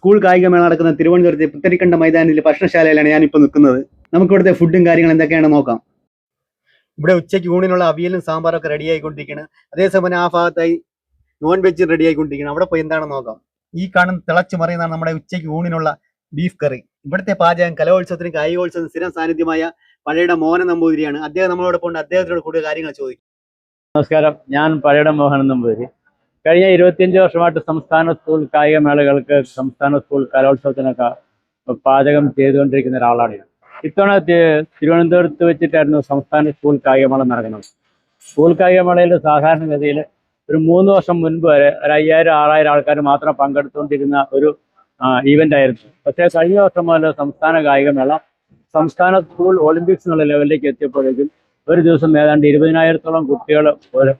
School കായികമേള നടക്കുന്ന തിരുവനന്തപുരത്തെ പുത്തരിക്കണ്ട മൈതാനിലെ ഭക്ഷണശാലയിലാണ് ഞാനിപ്പോൾ നിൽക്കുന്നത്. നമുക്ക് ഇവിടുത്തെ ഫുഡും കാര്യങ്ങളും എന്തൊക്കെയാണെന്ന് നോക്കാം. ഇവിടെ ഉച്ചയ്ക്ക് ഊണിനുള്ള അവിയലും സാമ്പാറും ഒക്കെ റെഡി ആയിക്കൊണ്ടിരിക്കുകയാണ് അതേസമയം ആ ഭാഗത്തായി നോൺ വെജ് റെഡി ആയിക്കൊണ്ടിരിക്കുകയാണ് അവിടെ പോയി എന്താണെന്ന് നോക്കാം. ഈ കാണുന്ന തിളച്ചു മറിയുന്നതാണ് നമ്മുടെ ഉച്ചയ്ക്ക് ഊണിനുള്ള ബീഫ് കറി ഇവിടുത്തെ പാചകം കലോത്സവത്തിനും കായികോത്സവത്തിനും സ്ഥിരം സാന്നിധ്യമായ പഴയുടെ മോഹന നമ്പൂതിരിയാണ്. അദ്ദേഹം നമ്മളോടൊപ്പം ഉണ്ട്. അദ്ദേഹത്തിനോട് കൂടുതൽ കാര്യങ്ങൾ ചോദിക്കും. നമസ്കാരം. ഞാൻ പഴയുടെ മോഹൻ നമ്പൂരി കഴിഞ്ഞ ഇരുപത്തിയഞ്ച് വർഷമായിട്ട് സംസ്ഥാന സ്കൂൾ കായികമേളകൾക്ക് സംസ്ഥാന സ്കൂൾ കലോത്സവത്തിനൊക്കെ പാചകം ചെയ്തുകൊണ്ടിരിക്കുന്ന ഒരാളാണ് ഇത്തവണ തിരുവനന്തപുരത്ത് വെച്ചിട്ടായിരുന്നു സംസ്ഥാന സ്കൂൾ കായികമേള നടക്കുന്നത്. സ്കൂൾ കായികമേളയിൽ സാധാരണഗതിയിൽ ഒരു മൂന്ന് വർഷം മുൻപ് വരെ ഒരു അയ്യായിരം ആറായിരം ആൾക്കാർ മാത്രം പങ്കെടുത്തുകൊണ്ടിരുന്ന ഒരു ഈവന്റ് ആയിരുന്നു. പക്ഷേ കഴിഞ്ഞ വർഷം മുതൽ സംസ്ഥാന കായികമേള സംസ്ഥാന സ്കൂൾ ഒളിമ്പിക്സ് എന്നുള്ള ലെവലിലേക്ക് എത്തിയപ്പോഴേക്കും ഒരു ദിവസം ഏതാണ്ട് ഇരുപതിനായിരത്തോളം കുട്ടികൾ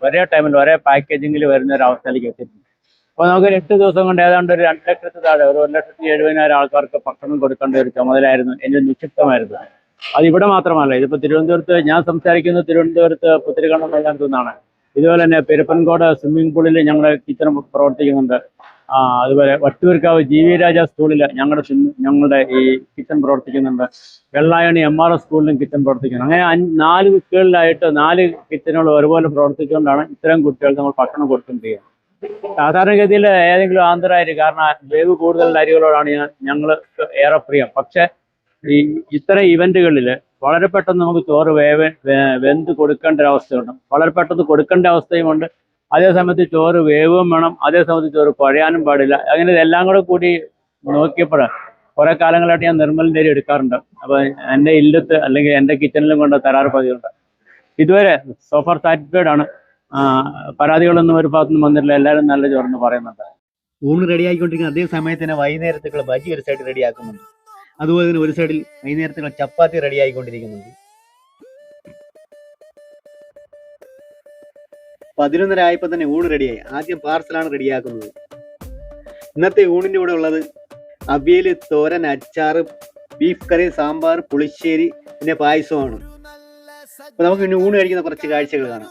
ഒരേ ടൈമിൽ ഒരേ പാക്കേജിങ്ങിൽ വരുന്ന ഒരു അവസ്ഥയിലേക്ക് എത്തിയിട്ടുണ്ട്. അപ്പോൾ നമുക്ക് എട്ട് ദിവസം കൊണ്ട് ഏതാണ്ട് ഒരു രണ്ട് ലക്ഷത്തി താഴെ ഒരു ഒരു ലക്ഷത്തി എഴുപതിനായിരം ആൾക്കാർക്ക് ഭക്ഷണം കൊടുക്കേണ്ട ഒരു ചുമതലയായിരുന്നു എന്റെ നിക്ഷിപ്തമായിരുന്നു. അത് ഇവിടെ മാത്രമല്ല ഇതിപ്പോൾ തിരുവനന്തപുരത്ത് ഞാൻ സംസാരിക്കുന്നത് തിരുവനന്തപുരത്ത് പുത്തിരികണ്ണം മൈതാനത്തു നിന്നാണ്. ഇതുപോലെ തന്നെ പെരുപ്പൻകോട് സ്വിമ്മിംഗ് പൂളിൽ ഞങ്ങൾ കിച്ചൺ പ്രവർത്തിക്കുന്നുണ്ട്. അതുപോലെ വട്ടിയൂർക്കാവ് ജി വി രാജ സ്കൂളിൽ ഞങ്ങളുടെ ഞങ്ങളുടെ ഈ കിച്ചൺ പ്രവർത്തിക്കുന്നുണ്ട്. വെള്ളായണി എം ആർ എസ് സ്കൂളിലും കിച്ചൺ പ്രവർത്തിക്കുന്നു. അങ്ങനെ നാല് വീക്കുകളിലായിട്ട് നാല് കിച്ചണുകൾ ഒരുപോലെ പ്രവർത്തിച്ചുകൊണ്ടാണ് ഇത്തരം കുട്ടികൾക്ക് നമ്മൾ ഭക്ഷണം കൊടുക്കുന്നത് സാധാരണഗതിയിൽ ഏതെങ്കിലും ആന്തരായിട്ട് കാരണം വേവ് കൂടുതലുള്ള അരികളോടാണ് ഞാൻ ഞങ്ങൾ ഏറെ പ്രിയം. പക്ഷെ ഈ ഇത്തരം ഇവന്റുകളിൽ വളരെ പെട്ടെന്ന് നമുക്ക് ചോറ് വേവ വെന്ത് കൊടുക്കേണ്ട ഒരു അവസ്ഥയുണ്ട് വളരെ പെട്ടെന്ന് കൊടുക്കേണ്ട അവസ്ഥയുമുണ്ട്. അതേ സമയത്ത് ചോറ് വേവും വേണം അതേ സമയത്ത് ചോറ് കുഴയാനും പാടില്ല. അങ്ങനെ ഇതെല്ലാം കൂടെ കൂടി നോക്കിയപ്പോൾ കുറെ കാലങ്ങളായിട്ട് ഞാൻ നിർമ്മലിന്റെ അരി എടുക്കാറുണ്ട്. അപ്പോൾ എന്റെ ഇല്ലത്ത് അല്ലെങ്കിൽ എന്റെ കിച്ചണിലും കൊണ്ട് തരാറ് പതിവുണ്ട്. ഇതുവരെ സോഫർ സാറ്റിസ്ഫൈഡ് ആണ്. പരാതികളൊന്നും ഒരു ഭാഗത്തുനിന്ന് വന്നിട്ടില്ല. എല്ലാവരും നല്ല ചോറെന്ന് പറയുന്നുണ്ട്. ഊണ് റെഡി ആയിക്കൊണ്ടിരിക്കുന്ന അതേ സമയത്ത് തന്നെ വൈകുന്നേരത്തേക്കുള്ള ബജി ഒരു സൈഡ് റെഡി ആക്കുന്നുണ്ട്. അതുപോലെ തന്നെ ഒരു സൈഡിൽ വൈകുന്നേരത്തേക്കുള്ള ചപ്പാത്തി റെഡി ആയിക്കൊണ്ടിരിക്കുന്നുണ്ട്. പതിനൊന്നര ആയപ്പോൾ തന്നെ ഊണ് റെഡിയായി ആദ്യം പാർസലാണ് റെഡിയാക്കുന്നത് ഇന്നത്തെ ഊണിന്റെ കൂടെ ഉള്ളത് അവിയൽ തോരൻ അച്ചാറ് ബീഫ് കറി സാമ്പാർ പുളിശ്ശേരി പിന്നെ പായസമാണ് അപ്പൊ നമുക്ക് ഇനി ഊണ് കഴിക്കുന്ന കുറച്ച് കാഴ്ചകൾ കാണാം.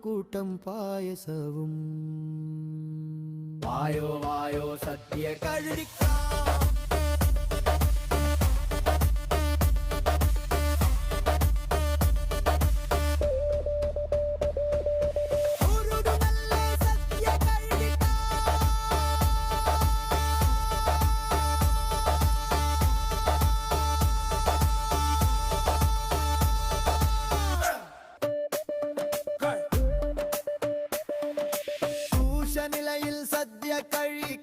கூட்டம் பாயசவும். வாயோ வாயோ சத்திய கழுடிக்கா നിലയിൽ സദ്യ കഴിക്കാൻ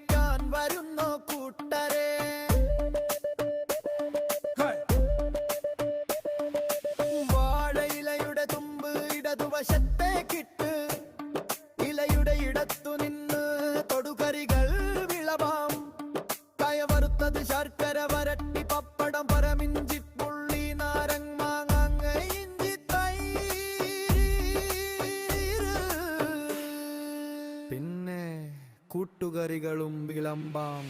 കൂട്ടുകറികളും വിളമ്പാം.